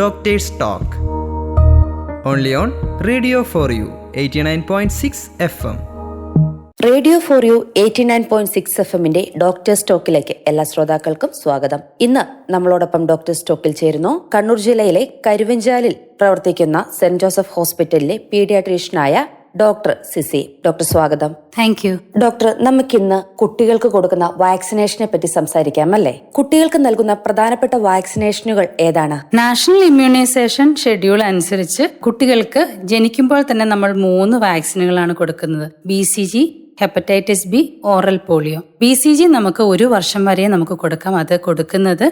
Doctors talk only on radio four you eighty nine point six F M radio four you eighty nine point six F എമ്മിന്റെ doctors ടോക്കിലേക്ക് എല്ലാ ശ്രോതാക്കൾക്കും സ്വാഗതം. ഇന്ന് നമ്മളോടൊപ്പം doctors ടോക്കിൽ ചേരുന്നു. കണ്ണൂർ ജില്ലയിലെ കരുവഞ്ചാലിൽ പ്രവർത്തിക്കുന്ന സെന്റ് ജോസഫ് ഹോസ്പിറ്റലിലെ പീഡിയാട്രീഷ്യനായ ഡോക്ടർ സിസി ഡോക്ടർ സ്വാഗതം. താങ്ക് യു ഡോക്ടർ നമുക്കിന്ന് കുട്ടികൾക്ക് കൊടുക്കുന്ന വാക്സിനേഷനെ പറ്റി സംസാരിക്കാം അല്ലേ? കുട്ടികൾക്ക് നൽകുന്ന പ്രധാനപ്പെട്ട വാക്സിനേഷനുകൾ ഏതാണ്? നാഷണൽ ഇമ്മ്യൂണൈസേഷൻ ഷെഡ്യൂൾ അനുസരിച്ച് കുട്ടികൾക്ക് ജനിക്കുമ്പോൾ തന്നെ നമ്മൾ മൂന്ന് വാക്സിനുകളാണ് കൊടുക്കുന്നത്. B C G hepatitis B oral polio B C G നമുക്ക് ഒരു വർഷം വരെ നമുക്ക് കൊടുക്കാം. അത് കൊടുക്കുന്നത്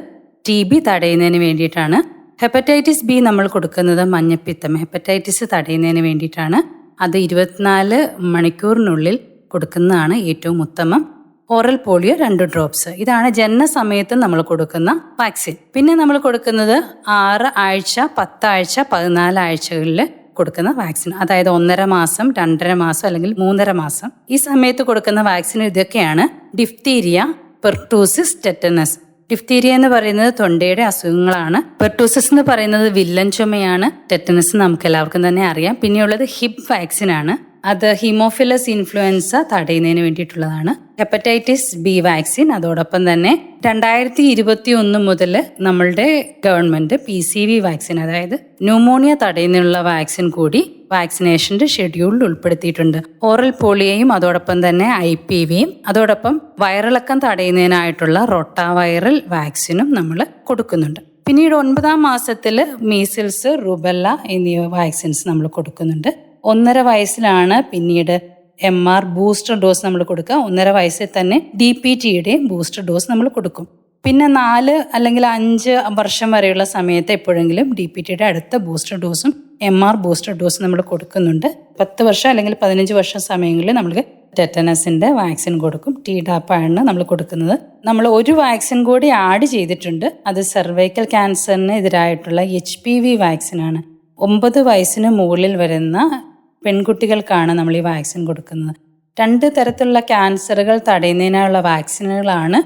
ടി ബി തടയുന്നതിന് വേണ്ടിയിട്ടാണ്. ഹെപ്പറ്റൈറ്റിസ് ബി നമ്മൾ കൊടുക്കുന്നത് മഞ്ഞപ്പിത്തം. ഹെപ്പറ്റൈറ്റിസ് തടയുന്നതിന് വേണ്ടിയിട്ടാണ്. അത് ഇരുപത്തിനാല് മണിക്കൂറിനുള്ളിൽ കൊടുക്കുന്നതാണ് ഏറ്റവും ഉത്തമം. ഓറൽ പോളിയോ രണ്ട് ഡ്രോപ്സ്. ഇതാണ് ജനന സമയത്ത് നമ്മൾ കൊടുക്കുന്ന വാക്സിൻ. പിന്നെ നമ്മൾ കൊടുക്കുന്നത് ആറ് ആഴ്ച പത്താഴ്ച പതിനാല് ആഴ്ചകളിൽ കൊടുക്കുന്ന വാക്സിൻ. അതായത് ഒന്നര മാസം രണ്ടര മാസം അല്ലെങ്കിൽ മൂന്നര മാസം. ഈ സമയത്ത് കൊടുക്കുന്ന വാക്സിൻ ഇതൊക്കെയാണ് ഡിഫ്തീരിയ പെർട്ടൂസിസ് ടെറ്റനസ്. ഡിഫ്തീരിയ എന്ന് പറയുന്നത് തൊണ്ടയുടെ അസുഖങ്ങളാണ്. പെർട്ടൂസിസ് എന്ന് പറയുന്നത് വില്ലൻ ചുമയാണ്. ടെറ്റനസ് നമുക്ക് എല്ലാവർക്കും തന്നെ അറിയാം. പിന്നെയുള്ളത് ഹിപ്പ് വാക്സിൻ ആണ്. അത് ഹിമോഫിലസ് ഇൻഫ്ലുവൻസ തടയുന്നതിന് വേണ്ടിയിട്ടുള്ളതാണ്. ഹെപ്പറ്റൈറ്റിസ് ബി വാക്സിൻ അതോടൊപ്പം തന്നെ രണ്ടായിരത്തി ഇരുപത്തി ഒന്ന് മുതൽ നമ്മളുടെ government P C V vaccine അതായത് ന്യൂമോണിയ തടയുന്നതിനുള്ള വാക്സിൻ കൂടി വാക്സിനേഷന്റെ ഷെഡ്യൂളിൽ ഉൾപ്പെടുത്തിയിട്ടുണ്ട്. ഓറൽ പോളിയയും അതോടൊപ്പം തന്നെ ഐ പി വിയും അതോടൊപ്പം വയറിളക്കം തടയുന്നതിനായിട്ടുള്ള റൊട്ട വൈറൽ വാക്സിനും നമ്മൾ കൊടുക്കുന്നുണ്ട്. പിന്നീട് ഒൻപതാം മാസത്തിൽ മീസിൽസ് റുബല്ല എന്നീ വാക്സിൻസ് നമ്മൾ കൊടുക്കുന്നുണ്ട്. ഒന്നര വയസ്സിലാണ് പിന്നീട് എം ആർ ബൂസ്റ്റർ ഡോസ് നമ്മൾ കൊടുക്കുക. ഒന്നര വയസ്സിൽ തന്നെ ഡി പി ടിയുടെയും ബൂസ്റ്റർ ഡോസ് നമ്മൾ കൊടുക്കും. പിന്നെ നാല് അല്ലെങ്കിൽ അഞ്ച് വർഷം വരെയുള്ള സമയത്ത് എപ്പോഴെങ്കിലും ഡി പി ടിയുടെ അടുത്ത ബൂസ്റ്റർ ഡോസും എം ആർ ബൂസ്റ്റർ ഡോസും നമ്മൾ കൊടുക്കുന്നുണ്ട്. പത്ത് വർഷം അല്ലെങ്കിൽ പതിനഞ്ച് വർഷം സമയങ്ങളിൽ നമുക്ക് ടെറ്റനസിന്റെ വാക്സിൻ കൊടുക്കും. ടി ഡാപ്പാണ് നമ്മൾ കൊടുക്കുന്നത്. നമ്മൾ ഒരു വാക്സിൻ കൂടി ആഡ് ചെയ്തിട്ടുണ്ട്. അത് സെർവൈക്കൽ ക്യാൻസറിന് എതിരായിട്ടുള്ള എച്ച് പി വി വാക്സിനാണ് ഒമ്പത് വയസ്സിന് മുകളിൽ വരുന്ന പെൺകുട്ടികൾക്കാണ് നമ്മൾ ഈ വാക്സിൻ കൊടുക്കുന്നത്. രണ്ട് തരത്തിലുള്ള ക്യാൻസറുകൾ തടയുന്നതിനുള്ള വാക്സിനുകളാണ്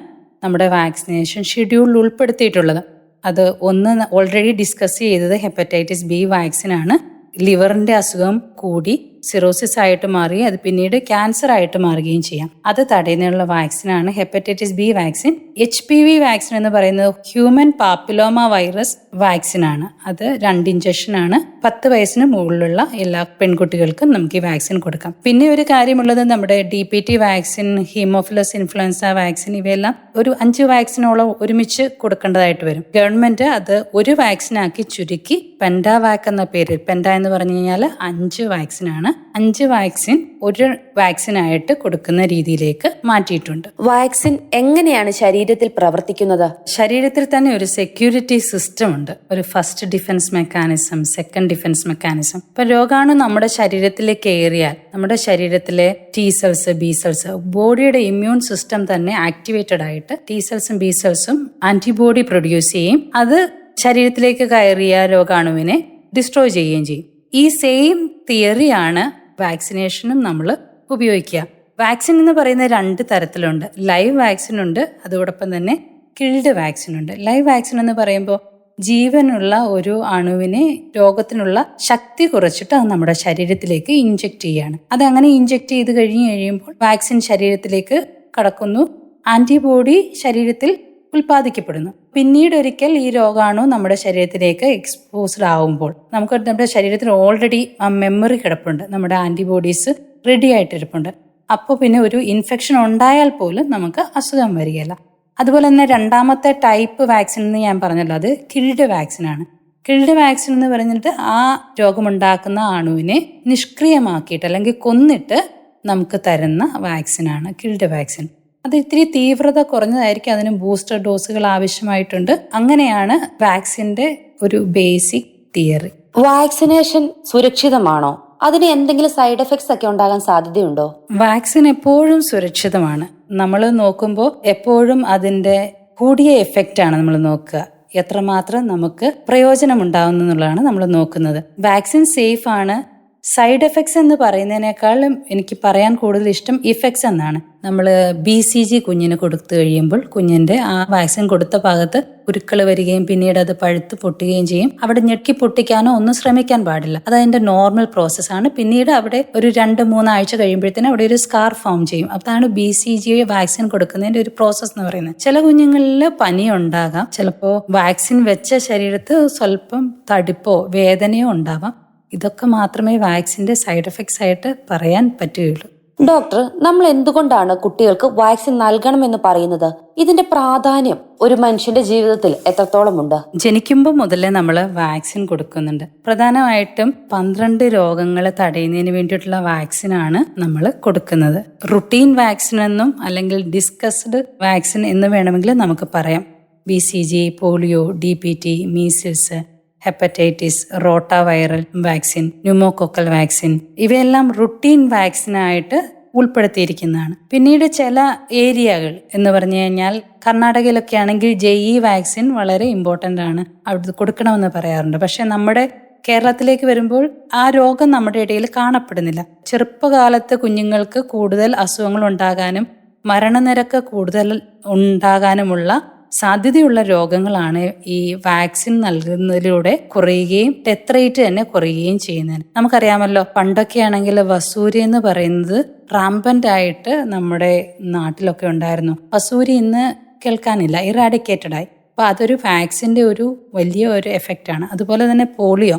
നമ്മുടെ വാക്സിനേഷൻ ഷെഡ്യൂളിൽ ഉൾപ്പെടുത്തിയിട്ടുള്ളത്. അത് ഒന്ന് ഓൾറെഡി ഡിസ്കസ് ചെയ്തത് ഹെപ്പറ്റൈറ്റിസ് ബി വാക്സിനാണ് ലിവറിന്റെ അസുഖം കൂടി സിറോസിസ് ആയിട്ട് മാറി അത് പിന്നീട് ക്യാൻസർ ആയിട്ട് മാറുകയും ചെയ്യാം. അത് തടയുന്നതിനുള്ള വാക്സിനാണ് hepatitis B vaccine H P V vaccine എന്ന് പറയുന്നത് ഹ്യൂമൻ പാപ്പിലോമ വൈറസ് വാക്സിനാണ് അത് രണ്ട് ഇഞ്ചക്ഷൻ ആണ്. പത്ത് വയസ്സിന് മുകളിലുള്ള എല്ലാ പെൺകുട്ടികൾക്കും നമുക്ക് ഈ വാക്സിൻ കൊടുക്കാം. പിന്നെ ഒരു കാര്യമുള്ളത് നമ്മുടെ D P T vaccine haemophilus influenza vaccine ഇവയെല്ലാം ഒരു അഞ്ച് വാക്സിനോളം ഒരുമിച്ച് കൊടുക്കേണ്ടതായിട്ട് വരും. ഗവൺമെന്റ് അത് ഒരു വാക്സിനാക്കി ചുരുക്കി പെൻഡാവാക്ക് എന്ന പേരിൽ പെൻഡ എന്ന് പറഞ്ഞു കഴിഞ്ഞാൽ അഞ്ച് വാക്സിനാണ് അഞ്ച് വാക്സിൻ ഒരു വാക്സിൻ ആയിട്ട് കൊടുക്കുന്ന രീതിയിലേക്ക് മാറ്റിയിട്ടുണ്ട്. വാക്സിൻ എങ്ങനെയാണ് ശരീരത്തിൽ പ്രവർത്തിക്കുന്നത്? ശരീരത്തിൽ തന്നെ ഒരു സെക്യൂരിറ്റി സിസ്റ്റം ഉണ്ട്. ഒരു first defence mechanism second defence mechanism. ഇപ്പൊ രോഗാണു നമ്മുടെ ശരീരത്തിലേക്ക് ഏറിയാൽ നമ്മുടെ ശരീരത്തിലെ ടി സെൽസ് ബി സെൽസ് ബോഡിയുടെ ഇമ്മ്യൂൺ സിസ്റ്റം തന്നെ ആക്ടിവേറ്റഡ് ആയിട്ട് ടി സെൽസും ബി സെൽസും ആന്റിബോഡി പ്രൊഡ്യൂസ് ചെയ്യും. അത് ശരീരത്തിലേക്ക് കയറിയ രോഗാണുവിനെ ഡിസ്ട്രോയ് ചെയ്യുകയും ചെയ്യും. ഈ സെയിം തിയറിയാണ് വാക്സിനേഷനും നമ്മൾ ഉപയോഗിക്കുക. വാക്സിൻ എന്ന് പറയുന്ന രണ്ട് തരത്തിലുണ്ട്. ലൈവ് വാക്സിൻ ഉണ്ട് അതോടൊപ്പം തന്നെ കിൽഡ് വാക്സിൻ ഉണ്ട്. ലൈവ് വാക്സിൻ എന്ന് പറയുമ്പോൾ ജീവനുള്ള ഒരു അണുവിനെ രോഗത്തിനുള്ള ശക്തി കുറച്ചിട്ട് അത് നമ്മുടെ ശരീരത്തിലേക്ക് ഇഞ്ചെക്ട് ചെയ്യാണ്. അത് അങ്ങനെ ഇഞ്ചെക്ട് ചെയ്ത് കഴിഞ്ഞ് കഴിയുമ്പോൾ വാക്സിൻ ശരീരത്തിലേക്ക് കടക്കുന്നു. ആന്റിബോഡി ശരീരത്തിൽ ഉൽപ്പാദിക്കപ്പെടുന്നു പിന്നീട് ഒരിക്കൽ ഈ രോഗാണു നമ്മുടെ ശരീരത്തിലേക്ക് എക്സ്പോസ്ഡ് ആവുമ്പോൾ നമുക്ക് നമ്മുടെ ശരീരത്തിൽ ഓൾറെഡി ആ മെമ്മറി കിടപ്പുണ്ട്. നമ്മുടെ ആന്റിബോഡീസ് റെഡി ആയിട്ടിരിപ്പുണ്ട്. അപ്പോൾ പിന്നെ ഒരു ഇൻഫെക്ഷൻ ഉണ്ടായാൽ പോലും നമുക്ക് അസുഖം വരികയില്ല. അതുപോലെ തന്നെ രണ്ടാമത്തെ ടൈപ്പ് വാക്സിൻ എന്ന് ഞാൻ പറഞ്ഞല്ലോ അത് കിൽഡ് വാക്സിനാണ് കിൽഡ് വാക്സിൻ എന്ന് പറഞ്ഞിട്ട് ആ രോഗമുണ്ടാക്കുന്ന അണുവിനെ നിഷ്ക്രിയമാക്കിയിട്ട് അല്ലെങ്കിൽ കൊന്നിട്ട് നമുക്ക് തരുന്ന വാക്സിനാണ് കിൽഡ് വാക്സിൻ അത് ഇത്തിരി തീവ്രത കുറഞ്ഞതായിരിക്കും അതിന് ബൂസ്റ്റർ ഡോസുകൾ ആവശ്യമായിട്ടുണ്ട്. അങ്ങനെയാണ് വാക്സിന്റെ ഒരു ബേസിക് തിയറി വാക്സിനേഷൻ സുരക്ഷിതമാണോ? അതിന് എന്തെങ്കിലും സൈഡ് എഫക്ട്സ് ഒക്കെ ഉണ്ടാകാൻ സാധ്യതയുണ്ടോ? വാക്സിൻ എപ്പോഴും സുരക്ഷിതമാണ്. നമ്മൾ നോക്കുമ്പോൾ എപ്പോഴും അതിന്റെ കൂടിയ എഫക്റ്റ് ആണ് നമ്മൾ നോക്കുക. എത്രമാത്രം നമുക്ക് പ്രയോജനം ഉണ്ടാവുന്നു എന്നുള്ളതാണ് നമ്മൾ നോക്കുന്നത്. വാക്സിൻ സേഫ് ആണ്. സൈഡ് എഫക്ട്സ് എന്ന് പറയുന്നതിനേക്കാളും എനിക്ക് പറയാൻ കൂടുതൽ ഇഷ്ടം ഇഫക്ട്സ് എന്നാണ്. നമ്മൾ ബി സി ജി കുഞ്ഞിന് കൊടുത്തു കഴിയുമ്പോൾ കുഞ്ഞിന്റെ ആ വാക്സിൻ കൊടുത്ത ഭാഗത്ത് കുരുക്കൾ വരികയും പിന്നീട് അത് പഴുത്ത് പൊട്ടുകയും ചെയ്യും. അവിടെ ഞെക്കി പൊട്ടിക്കാനോ ഒന്നും ശ്രമിക്കാൻ പാടില്ല. അത് അതിന്റെ നോർമൽ പ്രോസസ്സാണ് പിന്നീട് അവിടെ ഒരു രണ്ട് മൂന്നാഴ്ച കഴിയുമ്പോഴത്തേനും അവിടെ ഒരു സ്കാർ ഫോം ചെയ്യും. അതാണ് ബി സി ജി വാക്സിൻ കൊടുക്കുന്നതിന്റെ ഒരു പ്രോസസ്സ് എന്ന് പറയുന്നത്. ചില കുഞ്ഞുങ്ങളിൽ പനി ഉണ്ടാകാം. ചിലപ്പോൾ വാക്സിൻ വെച്ച ശരീരത്ത് സ്വല്പം തടിപ്പോ വേദനയോ ഉണ്ടാവാം. ഇതൊക്കെ മാത്രമേ വാക്സിന്റെ സൈഡ് എഫക്ട്സ് ആയിട്ട് പറയാൻ പറ്റുകയുള്ളൂ. ഡോക്ടർ നമ്മൾ എന്തുകൊണ്ടാണ് കുട്ടികൾക്ക് വാക്സിൻ നൽകണമെന്ന് പറയുന്നത്? ഇതിന്റെ പ്രാധാന്യം ഒരു മനുഷ്യന്റെ ജീവിതത്തിൽ എത്രത്തോളം ഉണ്ട് ജനിക്കുമ്പോൾ മുതലേ നമ്മൾ വാക്സിൻ കൊടുക്കുന്നുണ്ട്. പ്രധാനമായിട്ടും പന്ത്രണ്ട് രോഗങ്ങളെ തടയുന്നതിന് വേണ്ടിയിട്ടുള്ള വാക്സിനാണ് നമ്മൾ കൊടുക്കുന്നത്. റുട്ടീൻ വാക്സിൻ എന്നും അല്ലെങ്കിൽ ഡിസ്കസ്ഡ് വാക്സിൻ എന്ന് വേണമെങ്കിൽ നമുക്ക് പറയാം. B C G polio D P T measles hepatitis rota viral vaccine pneumococcal vaccine ഇവയെല്ലാം റുട്ടീൻ വാക്സിനായിട്ട് ഉൾപ്പെടുത്തിയിരിക്കുന്നതാണ്. പിന്നീട് ചില ഏരിയകൾ എന്ന് പറഞ്ഞു കഴിഞ്ഞാൽ കർണാടകയിലൊക്കെ ആണെങ്കിൽ ജെ ഇ വാക്സിൻ വളരെ ഇമ്പോർട്ടന്റ് ആണ്. അവിടെ കൊടുക്കണമെന്ന് പറയാറുണ്ട്. പക്ഷെ നമ്മുടെ കേരളത്തിലേക്ക് വരുമ്പോൾ ആ രോഗം നമ്മുടെ ഇടയിൽ കാണപ്പെടുന്നില്ല. ചെറുപ്പകാലത്ത് കുഞ്ഞുങ്ങൾക്ക് കൂടുതൽ അസുഖങ്ങൾ ഉണ്ടാകാനും മരണനിരക്ക് കൂടുതൽ ഉണ്ടാകാനുമുള്ള സാധ്യതയുള്ള രോഗങ്ങളാണ് ഈ വാക്സിൻ നൽകുന്നതിലൂടെ കുറയുകയും ഡെത്ത് റേറ്റ് തന്നെ കുറയുകയും ചെയ്യുന്നത്. നമുക്കറിയാമല്ലോ പണ്ടൊക്കെ ആണെങ്കിൽ വസൂരി എന്ന് പറയുന്നത് റാമ്പന്റ് ആയിട്ട് നമ്മുടെ നാട്ടിലൊക്കെ ഉണ്ടായിരുന്നു. വസൂരി ഇന്ന് കേൾക്കാനില്ല ഇറാഡിക്കേറ്റഡ് ആയി. അപ്പോൾ അതൊരു വാക്സിന്റെ ഒരു വലിയ ഒരു എഫക്റ്റ് ആണ്. അതുപോലെ തന്നെ പോളിയോ.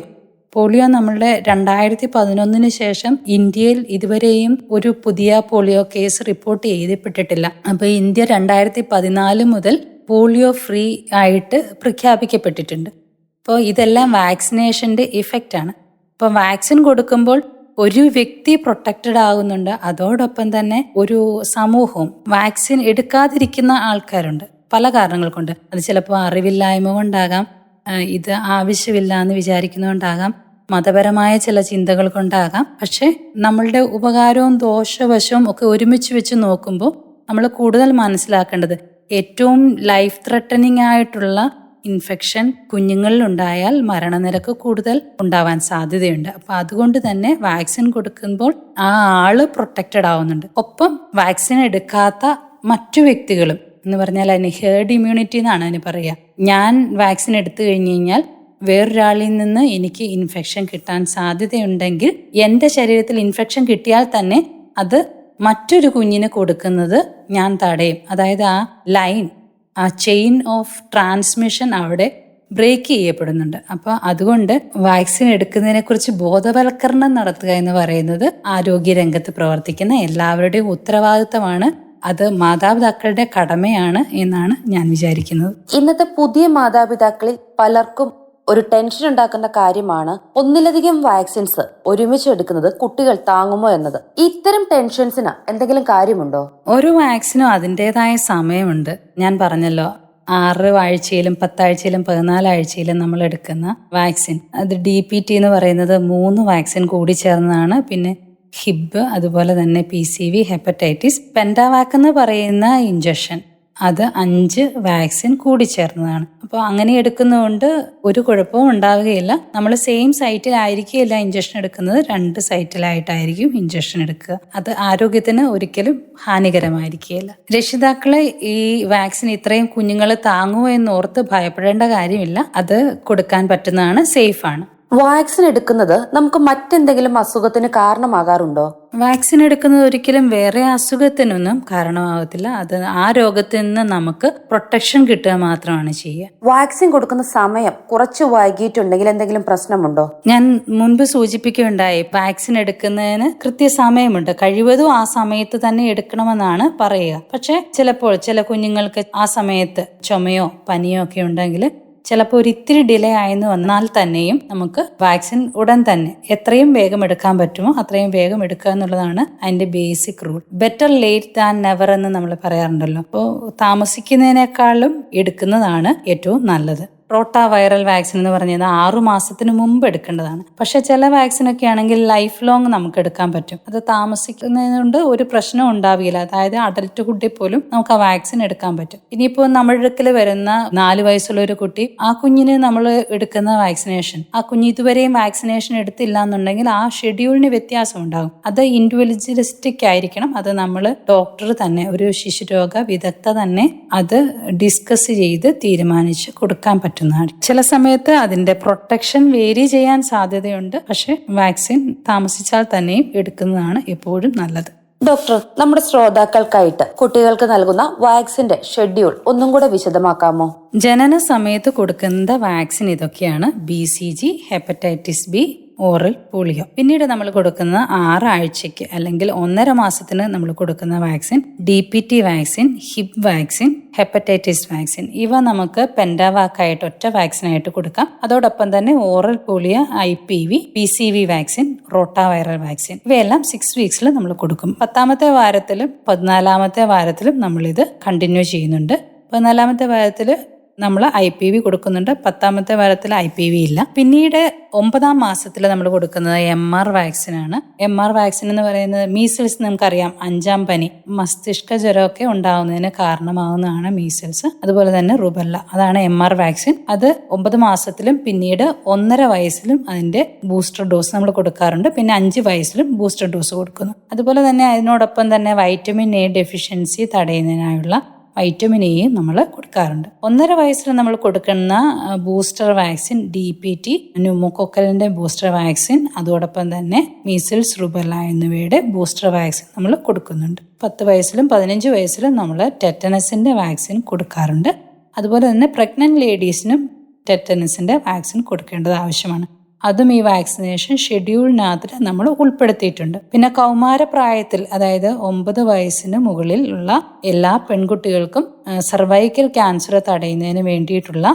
പോളിയോ നമ്മളുടെ രണ്ടായിരത്തി പതിനൊന്നിന് ശേഷം ഇന്ത്യയിൽ ഇതുവരെയും ഒരു പുതിയ പോളിയോ കേസ് റിപ്പോർട്ട് ചെയ്യപ്പെട്ടിട്ടില്ല അപ്പോൾ ഇന്ത്യ രണ്ടായിരത്തി പതിനാല് മുതൽ പോളിയോ ഫ്രീ ആയിട്ട് പ്രഖ്യാപിക്കപ്പെട്ടിട്ടുണ്ട്. അപ്പോൾ ഇതെല്ലാം വാക്സിനേഷന്റെ ആണ് അപ്പോൾ വാക്സിൻ കൊടുക്കുമ്പോൾ ഒരു വ്യക്തി പ്രൊട്ടക്റ്റഡ് ആകുന്നുണ്ട്. അതോടൊപ്പം തന്നെ ഒരു സമൂഹവും വാക്സിൻ എടുക്കാതിരിക്കുന്ന ആൾക്കാരുണ്ട്. പല കാരണങ്ങൾ കൊണ്ട് അത് ചിലപ്പോൾ അറിവില്ലായ്മ കൊണ്ടാകാം ഇത് ആവശ്യമില്ല എന്ന് വിചാരിക്കുന്നതുകൊണ്ടാകാം മതപരമായ ചില ചിന്തകൾ കൊണ്ടാകാം. പക്ഷേ നമ്മളുടെ ഉപകാരവും ദോഷവശവും ഒക്കെ ഒരുമിച്ച് വെച്ച് നോക്കുമ്പോൾ നമ്മൾ കൂടുതൽ മനസ്സിലാക്കേണ്ടത് ഏറ്റവും ലൈഫ് ത്രട്ടനിങ് ആയിട്ടുള്ള ഇൻഫെക്ഷൻ കുഞ്ഞുങ്ങളിൽ ഉണ്ടായാൽ മരണനിരക്ക് കൂടുതൽ ഉണ്ടാവാൻ സാധ്യതയുണ്ട്. അപ്പൊ അതുകൊണ്ട് തന്നെ വാക്സിൻ കൊടുക്കുമ്പോൾ ആ ആൾ പ്രൊട്ടക്റ്റഡ് ആവുന്നുണ്ട്. ഒപ്പം വാക്സിൻ എടുക്കാത്ത മറ്റു വ്യക്തികളും എന്ന് പറഞ്ഞാൽ അതിന് ഹേർഡ് ഇമ്മ്യൂണിറ്റി എന്നാണ് അതിന് പറയുക ഞാൻ വാക്സിൻ എടുത്തു കഴിഞ്ഞു കഴിഞ്ഞാൽ വേറൊരാളിൽ നിന്ന് എനിക്ക് ഇൻഫെക്ഷൻ കിട്ടാൻ സാധ്യതയുണ്ടെങ്കിൽ എന്റെ ശരീരത്തിൽ ഇൻഫെക്ഷൻ കിട്ടിയാൽ തന്നെ അത് മറ്റൊരു കുഞ്ഞിന് കൊടുക്കുന്നത് ഞാൻ തടയും. അതായത് ആ ലൈൻ ആ ചെയിൻ ഓഫ് ട്രാൻസ്മിഷൻ അവിടെ ബ്രേക്ക് ചെയ്യപ്പെടുന്നുണ്ട്. അപ്പോൾ അതുകൊണ്ട് വാക്സിൻ എടുക്കുന്നതിനെക്കുറിച്ച് ബോധവൽക്കരണം നടത്തുക എന്ന് പറയുന്നത് ആരോഗ്യരംഗത്ത് പ്രവർത്തിക്കുന്ന എല്ലാവരുടെയും ഉത്തരവാദിത്തമാണ്. അത് മാതാപിതാക്കളുടെ കടമയാണ് എന്നാണ് ഞാൻ വിചാരിക്കുന്നത്. ഇന്നത്തെ പുതിയ മാതാപിതാക്കളിൽ പലർക്കും ഒരു ടെൻഷൻ ഉണ്ടാക്കുന്ന കാര്യമാണ് ഒന്നിലധികം വാക്സിൻസ് ഒരുമിച്ച് എടുക്കുന്നത് കുട്ടികൾ താങ്ങുമോ എന്നത്. ഇത്തരം ടെൻഷൻസിന് എന്തെങ്കിലും കാര്യമുണ്ടോ? ഒരു വാക്സിനും അതിന്റെതായ സമയമുണ്ട്. ഞാൻ പറഞ്ഞല്ലോ ആറ് ആഴ്ചയിലും പത്താഴ്ചയിലും പതിനാലാഴ്ചയിലും നമ്മൾ എടുക്കുന്ന വാക്സിൻ അത് ഡി പി ടി എന്ന് പറയുന്നത് മൂന്ന് വാക്സിൻ കൂടി ചേർന്നതാണ്. പിന്നെ ഹിബ് അതുപോലെ തന്നെ P C V hepatitis Pentavac എന്ന് പറയുന്ന ഇഞ്ചക്ഷൻ അത് അഞ്ച് വാക്സിൻ കൂടി ചേർന്നതാണ് അപ്പോൾ അങ്ങനെ എടുക്കുന്നതുകൊണ്ട് ഒരു കുഴപ്പവും ഉണ്ടാവുകയില്ല. നമ്മൾ സെയിം സൈറ്റിലായിരിക്കില്ല ഇഞ്ചക്ഷൻ എടുക്കുന്നത്. രണ്ട് സൈറ്റിലായിട്ടായിരിക്കും ഇഞ്ചക്ഷൻ എടുക്കുക. അത് ആരോഗ്യത്തിന് ഒരിക്കലും ഹാനികരമായിരിക്കുകയില്ല. രക്ഷിതാക്കളെ ഈ വാക്സിൻ ഇത്രയും കുഞ്ഞുങ്ങൾ താങ്ങുമോ എന്ന് ഓർത്ത് ഭയപ്പെടേണ്ട കാര്യമില്ല. അത് കൊടുക്കാൻ പറ്റുന്നതാണ് സേഫാണ് വാക്സിൻ എടുക്കുന്നത് നമുക്ക് മറ്റെന്തെങ്കിലും അസുഖത്തിന് കാരണമാകാറുണ്ടോ? വാക്സിൻ എടുക്കുന്നത് ഒരിക്കലും വേറെ അസുഖത്തിനൊന്നും കാരണമാകത്തില്ല. അത് ആ രോഗത്തിൽ നിന്ന് നമുക്ക് പ്രൊട്ടക്ഷൻ കിട്ടുക മാത്രമാണ് ചെയ്യുക. വാക്സിൻ കൊടുക്കുന്ന സമയം കുറച്ച് വൈകിയിട്ടുണ്ടെങ്കിൽ എന്തെങ്കിലും പ്രശ്നമുണ്ടോ? ഞാൻ മുൻപ് സൂചിപ്പിക്കുകയുണ്ടായി വാക്സിൻ എടുക്കുന്നതിന് കൃത്യ സമയമുണ്ട് കഴിവതും ആ സമയത്ത് തന്നെ എടുക്കണമെന്നാണ് പറയുക. പക്ഷെ ചിലപ്പോൾ ചില കുഞ്ഞുങ്ങൾക്ക് ആ സമയത്ത് ചുമയോ പനിയോ ഒക്കെ ഉണ്ടെങ്കിൽ ചിലപ്പോൾ ഒരു ഇത്തിരി ഡിലേ ആയെന്ന് വന്നാൽ തന്നെയും നമുക്ക് വാക്സിൻ ഉടൻ തന്നെ എത്രയും വേഗം എടുക്കാൻ പറ്റുമോ അത്രയും വേഗം എടുക്കുക എന്നുള്ളതാണ് അതിന്റെ basic rule better late than never എന്ന് നമ്മൾ പറയാറുണ്ടല്ലോ. അപ്പോൾ താമസിക്കുന്നതിനേക്കാളും എടുക്കുന്നതാണ് ഏറ്റവും നല്ലത്. റോട്ടാ വൈറൽ വാക്സിൻ എന്ന് പറഞ്ഞത് ആറു മാസത്തിന് മുമ്പ് എടുക്കേണ്ടതാണ്. പക്ഷെ ചില വാക്സിനൊക്കെ ആണെങ്കിൽ ലൈഫ് ലോങ് നമുക്ക് എടുക്കാൻ പറ്റും. അത് താമസിക്കുന്നതുകൊണ്ട് ഒരു പ്രശ്നം ഉണ്ടാവില്ല. അതായത് അഡൽട്ട് കുട്ടി പോലും നമുക്ക് ആ വാക്സിൻ എടുക്കാൻ പറ്റും. ഇനിയിപ്പോൾ നമ്മുടെ അടുക്കൽ വരുന്ന നാല് വയസ്സുള്ള ഒരു കുട്ടി ആ കുഞ്ഞിന് നമ്മൾ എടുക്കുന്ന വാക്സിനേഷൻ. ആ കുഞ്ഞ് ഇതുവരെയും വാക്സിനേഷൻ എടുത്തില്ല എന്നുണ്ടെങ്കിൽ ആ ഷെഡ്യൂളിന് വ്യത്യാസം ഉണ്ടാകും. അത് ഇൻഡിവിജ്വലിസ്റ്റിക് ആയിരിക്കണം. അത് നമ്മൾ ഡോക്ടർ തന്നെ ഒരു ശിശുരോഗ വിദഗ്ധ തന്നെ അത് ഡിസ്കസ് ചെയ്ത് തീരുമാനിച്ച് കൊടുക്കാൻ പറ്റുന്നതാണ് ചില സമയത്ത് അതിന്റെ പ്രൊട്ടക്ഷൻ വേരി ചെയ്യാൻ സാധ്യതയുണ്ട്. പക്ഷെ വാക്സിൻ താമസിച്ചാൽ തന്നെയും എടുക്കുന്നതാണ് എപ്പോഴും നല്ലത്. ഡോക്ടർ നമ്മുടെ ശ്രോതാക്കൾക്കായിട്ട് കുട്ടികൾക്ക് നൽകുന്ന വാക്സിന്റെ ഷെഡ്യൂൾ ഒന്നും കൂടെ വിശദമാക്കാമോ? ജനന സമയത്ത് കൊടുക്കുന്ന വാക്സിൻ ഇതൊക്കെയാണ് B C G hepatitis B oral polio. പിന്നീട് നമ്മൾ കൊടുക്കുന്ന ആറാഴ്ചയ്ക്ക് അല്ലെങ്കിൽ ഒന്നര മാസത്തിന് നമ്മൾ കൊടുക്കുന്ന vaccine D P T vaccine Hib vaccine hepatitis vaccine. ഇവ നമുക്ക് പെൻഡാവാക്കായിട്ട് ഒറ്റ വാക്സിനായിട്ട് കൊടുക്കാം. അതോടൊപ്പം തന്നെ oral polio I P V P C V vaccine rota viral vaccine. ഇവയെല്ലാം സിക്സ് വീക്സിൽ നമ്മൾ കൊടുക്കും. പത്താമത്തെ വാരത്തിലും പതിനാലാമത്തെ വാരത്തിലും നമ്മളിത് കണ്ടിന്യൂ ചെയ്യുന്നുണ്ട്. പതിനാലാമത്തെ വാരത്തിൽ നമ്മൾ ഐ പി വി കൊടുക്കുന്നുണ്ട്. പത്താമത്തെ വാരത്തിൽ ഐ പി വി ഇല്ല. പിന്നീട് ഒമ്പതാം മാസത്തിൽ നമ്മൾ കൊടുക്കുന്നത് എം ആർ വാക്സിൻ ആണ്. എം ആർ വാക്സിൻ എന്ന് പറയുന്നത് മീസിൽസ് നമുക്കറിയാം. അഞ്ചാം പനി മസ്തിഷ്ക ജ്വരമൊക്കെ ഉണ്ടാകുന്നതിന് കാരണമാകുന്നതാണ് മീസിൽസ് അതുപോലെ തന്നെ റുബല്ല അതാണ് എം ആർ വാക്സിൻ അത് ഒമ്പത് മാസത്തിലും പിന്നീട് ഒന്നര വയസ്സിലും അതിന്റെ ബൂസ്റ്റർ ഡോസ് നമ്മൾ കൊടുക്കാറുണ്ട്. പിന്നെ അഞ്ച് വയസ്സിലും ബൂസ്റ്റർ ഡോസ് കൊടുക്കുന്നു. അതുപോലെ തന്നെ അതിനോടൊപ്പം തന്നെ വൈറ്റമിൻ എ ഡെഫിഷ്യൻസി തടയുന്നതിനായുള്ള വൈറ്റമിൻ എയും നമ്മൾ കൊടുക്കാറുണ്ട്. ഒന്നര വയസ്സിൽ നമ്മൾ കൊടുക്കുന്ന booster vaccine D P T ന്യൂമോക്കോക്കലിന്റെ booster vaccine അതോടൊപ്പം തന്നെ മീസിൽസ് റുബല്ല എന്നിവയുടെ ബൂസ്റ്റർ വാക്സിൻ നമ്മൾ കൊടുക്കുന്നുണ്ട്. പത്ത് വയസ്സിലും പതിനഞ്ച് വയസ്സിലും നമ്മൾ ടെറ്റനസിന്റെ വാക്സിൻ കൊടുക്കാറുണ്ട്. അതുപോലെ തന്നെ പ്രഗ്നന്റ് ലേഡീസിനും ടെറ്റനസിന്റെ വാക്സിൻ കൊടുക്കേണ്ടത് ആവശ്യമാണ്. അതും ഈ വാക്സിനേഷൻ ഷെഡ്യൂളിനകത്ത് നമ്മൾ ഉൾപ്പെടുത്തിയിട്ടുണ്ട്. പിന്നെ കൗമാരപ്രായത്തിൽ അതായത് ഒമ്പത് വയസ്സിന് മുകളിൽ ഉള്ള എല്ലാ പെൺകുട്ടികൾക്കും സർവൈക്കൽ ക്യാൻസർ തടയുന്നതിന് വേണ്ടിയിട്ടുള്ള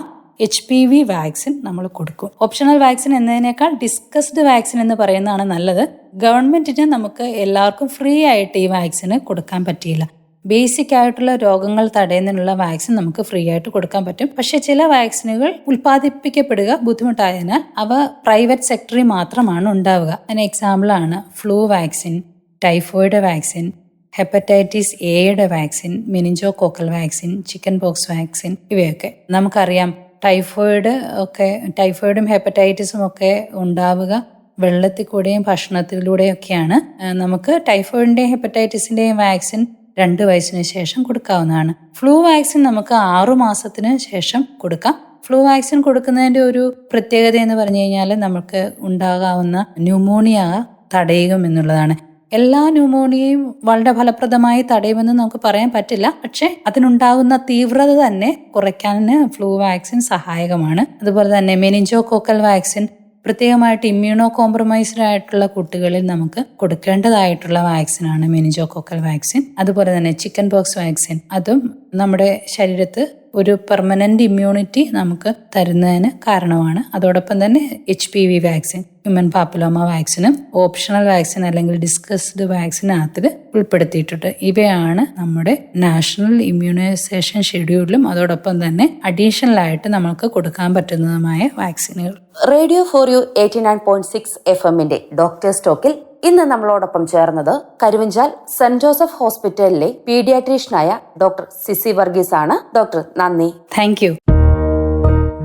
എച്ച് പി വി വാക്സിൻ നമ്മൾ കൊടുക്കും. ഓപ്ഷണൽ വാക്സിൻ എന്നതിനേക്കാൾ ഡിസ്കസ്ഡ് വാക്സിൻ എന്ന് പറയുന്നതാണ് നല്ലത്. ഗവൺമെന്റിന് നമുക്ക് എല്ലാവർക്കും ഫ്രീ ആയിട്ട് ഈ വാക്സിന് കൊടുക്കാൻ പറ്റിയില്ല. ബേസിക് ആയിട്ടുള്ള രോഗങ്ങൾ തടയുന്നതിനുള്ള വാക്സിൻ നമുക്ക് ഫ്രീ ആയിട്ട് കൊടുക്കാൻ പറ്റും. പക്ഷേ ചില വാക്സിനുകൾ ഉൽപ്പാദിപ്പിക്കപ്പെടുക ബുദ്ധിമുട്ടായതിനാൽ അവ പ്രൈവറ്റ് സെക്ടറിൽ മാത്രമാണ് ഉണ്ടാവുക. അതിന് എക്സാമ്പിളാണ് flu vaccine typhoid vaccine hepatitis എയുടെ vaccine meningococcal vaccine chickenpox vaccine ഇവയൊക്കെ. നമുക്കറിയാം ടൈഫോയിഡ് ഒക്കെ ടൈഫോയിഡും ഹെപ്പറ്റൈറ്റിസും ഒക്കെ ഉണ്ടാവുക വെള്ളത്തിൽ കൂടെയും ഭക്ഷണത്തിലൂടെയൊക്കെയാണ്. നമുക്ക് ടൈഫോയിഡിന്റെയും ഹെപ്പറ്റൈറ്റിസിന്റെയും വാക്സിൻ രണ്ട് വയസ്സിന് ശേഷം കൊടുക്കാവുന്നതാണ്. ഫ്ലൂ വാക്സിൻ നമുക്ക് ആറു മാസത്തിന് ശേഷം കൊടുക്കാം. ഫ്ലൂ വാക്സിൻ കൊടുക്കുന്നതിന്റെ ഒരു പ്രത്യേകത എന്ന് പറഞ്ഞു കഴിഞ്ഞാൽ നമുക്ക് ഉണ്ടാകാവുന്ന ന്യൂമോണിയ തടയുക എന്നുള്ളതാണ്. എല്ലാ ന്യൂമോണിയയും വളരെ ഫലപ്രദമായി തടയുമെന്ന് നമുക്ക് പറയാൻ പറ്റില്ല. പക്ഷേ അതിനുണ്ടാകുന്ന തീവ്രത തന്നെ കുറയ്ക്കാൻ ഫ്ലൂ വാക്സിൻ സഹായകമാണ്. അതുപോലെ തന്നെ മെനിഞ്ചോ കോക്കൽ വാക്സിൻ പ്രത്യേകമായിട്ട് ഇമ്മ്യൂണോ കോംപ്രമൈസ്ഡ് ആയിട്ടുള്ള കുട്ടികളിൽ നമുക്ക് കൊടുക്കേണ്ടതായിട്ടുള്ള വാക്സിനാണ് മെനിജോകോക്കൽ വാക്സിൻ. അതുപോലെ തന്നെ ചിക്കൻ ബോക്സ് വാക്സിൻ. അതും നമ്മുടെ ശരീരത്ത് ഒരു പെർമനന്റ് ഇമ്മ്യൂണിറ്റി നമുക്ക് തരുന്നതിന് കാരണമാണ്. അതോടൊപ്പം തന്നെ H P V vaccine human papilloma വാക്സിനും ഓപ്ഷണൽ വാക്സിൻ അല്ലെങ്കിൽ ഡിസ്കസ്ഡ് വാക്സിനകത്തിൽ ഉൾപ്പെടുത്തിയിട്ടുണ്ട്. ഇവയാണ് നമ്മുടെ നാഷണൽ ഇമ്മ്യൂണൈസേഷൻ ഷെഡ്യൂളിലും അതോടൊപ്പം തന്നെ അഡീഷണൽ ആയിട്ട് നമുക്ക് കൊടുക്കാൻ പറ്റുന്നതുമായ വാക്സിനുകൾ radio four you eighty nine point six F എമ്മിന്റെ ഡോക്ടേഴ്സ് ടോക്കിൽ ഇന്ന് നമ്മളോടൊപ്പം ചേർന്നത് കരുവഞ്ചാൽ സെന്റ് ജോസഫ് ഹോസ്പിറ്റലിലെ പീഡിയാട്രീഷ്യനായ ഡോക്ടർ സിസി വർഗീസ് ആണ് ഡോക്ടർ നന്ദി thank you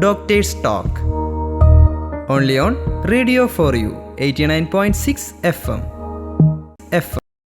Doctor's Talk. Only on Radio for You 89.6 FM. FM.